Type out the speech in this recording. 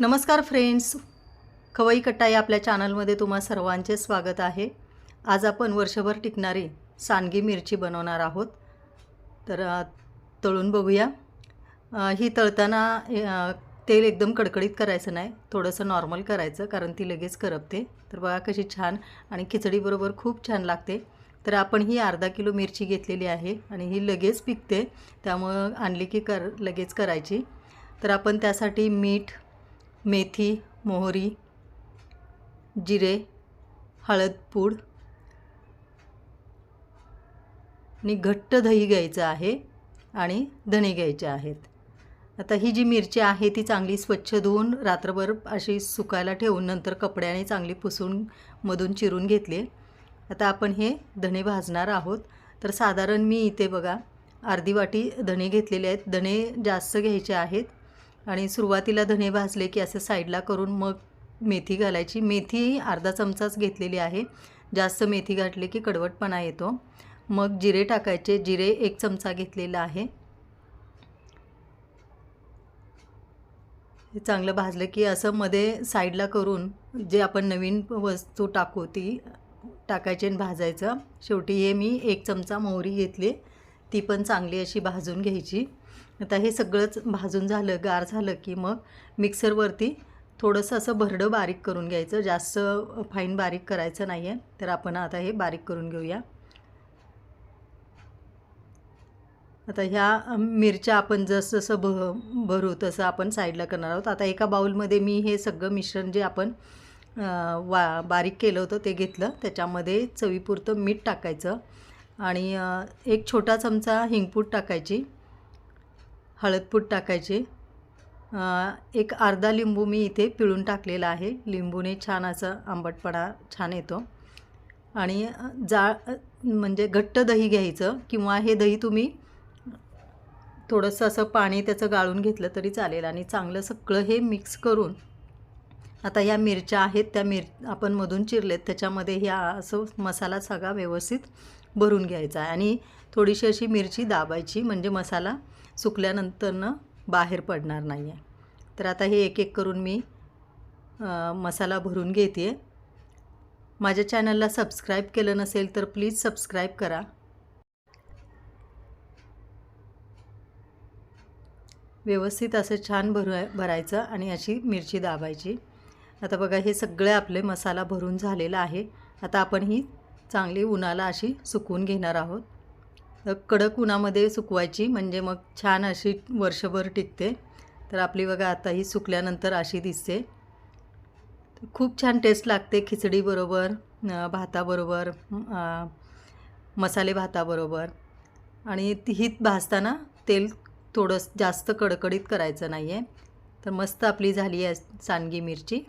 नमस्कार फ्रेंड्स. खवई कट्टा या आपल्या चॅनलमध्ये तुम्हा सर्वांचे स्वागत आहे. आज आपण वर्षभर टिकणारी सांडगी मिरची बनवणार आहोत. तर तळून बघूया. ही तळताना तेल एकदम कडकडीत करायचं नाही. थोडंसं नॉर्मल करायचं कारण ती लगेच करपते. तर बघा कशी छान आणि खिचडीबरोबर खूप छान लागते. तर आपण ही अर्धा किलो मिरची घेतलेली आहे आणि ही लगेच पिकते. त्यामुळं आणली की कर लगेच करायची. तर आपण त्यासाठी मीठ मेथी मोहरी जिरे हळद पूड. आणि घट्ट दही घ्यायचं आहे आणि धणे घ्यायचे आहेत. आता ही जी मिरची आहे ती चांगली स्वच्छ धुवून रात्रभर अशी सुकायला ठेवून नंतर कपड्याने चांगली पुसून मधून चिरून घेतली. आता आपण हे धणे भाजणार आहोत. तर साधारण मी इथे बघा अर्धी वाटी धणे घेतलेले आहेत. धणे जास्त घ्यायचे आहेत. आणि सुरुवातीला धणे भाजले की असं साईडला करून मग मेथी घालायची. मेथी अर्धा चमचाच घेतलेली आहे. जास्त मेथी घातली की कडवटपणा येतो. मग जिरे टाकायचे. जिरे एक चमचा घेतलेला आहे. चांगलं भाजलं की असं मध्ये साईडला करून जे आपण नवीन वस्तू टाकू ती टाकायची आणि भाजायचं. शेवटी हे मी एक चमचा मोहरी घेतली. ती पण चांगली अशी भाजून घ्यायची. आता हे सगळंच भाजून झालं गार झालं की मग मिक्सरवरती थोडंसं असं भरडं बारीक करून घ्यायचं. जास्त फाईन बारीक करायचं नाही आहे तर आपण आता हे बारीक करून घेऊया. आता ह्या मिरच्या आपण जसं जसं भ भरू तसं आपण साईडला करणार आहोत. आता एका बाऊलमध्ये मी हे सगळं मिश्रण जे आपण वा बारीक केलं होतं ते घेतलं. त्याच्यामध्ये चवीपुरतं मीठ टाकायचं. आणि एक छोटा चमचा हिंगपूड टाकायची हळदपूड टाकायची. एक अर्धा लिंबू मी इथे पिळून टाकलेला आहे. लिंबूने छान असं आंबटपणा छान येतो. आणि जाळ म्हणजे घट्ट दही घ्यायचं किंवा हे दही तुम्ही थोडंसं असं पाणी त्याचं गाळून घेतलं तरी चालेल आणि चांगलं सगळं हे मिक्स करून आता या मिरच्या आहेत त्या मिर आपण मधून चिरलेत त्याच्यामध्ये ह्या असं मसाला सगळा व्यवस्थित भरून घ्यायचा आहे. आणि थोडीशी अशी मिरची दाबायची म्हणजे मसाला सुकल्यानंतरनं बाहेर पडणार नाही आहे तर आता हे एक एक करून मी मसाला भरून घेते आहे माझ्या चॅनलला सबस्क्राईब केलं नसेल तर प्लीज सबस्क्राईब करा. व्यवस्थित असं छान भरू भरायचं आणि अशी मिरची दाबायची. आता बघा हे सगळे आपले मसाला भरून झालेला आहे. आता आपण ही चांगली उन्हाला अशी सुकवून घेणार आहोत. तर कडक उन्हामध्ये सुकवायची म्हणजे मग छान अशी वर्षभर टिकते. तर आपली बघा आता ही सुकल्यानंतर अशी दिसते. खूप छान टेस्ट लागते खिचडीबरोबर भाताबरोबर मसाले भाताबरोबर. आणि ही भाजताना तेल थोडं जास्त कडकडीत करायचं नाही आहे तर मस्त आपली झाली आहे सांडगी मिरची.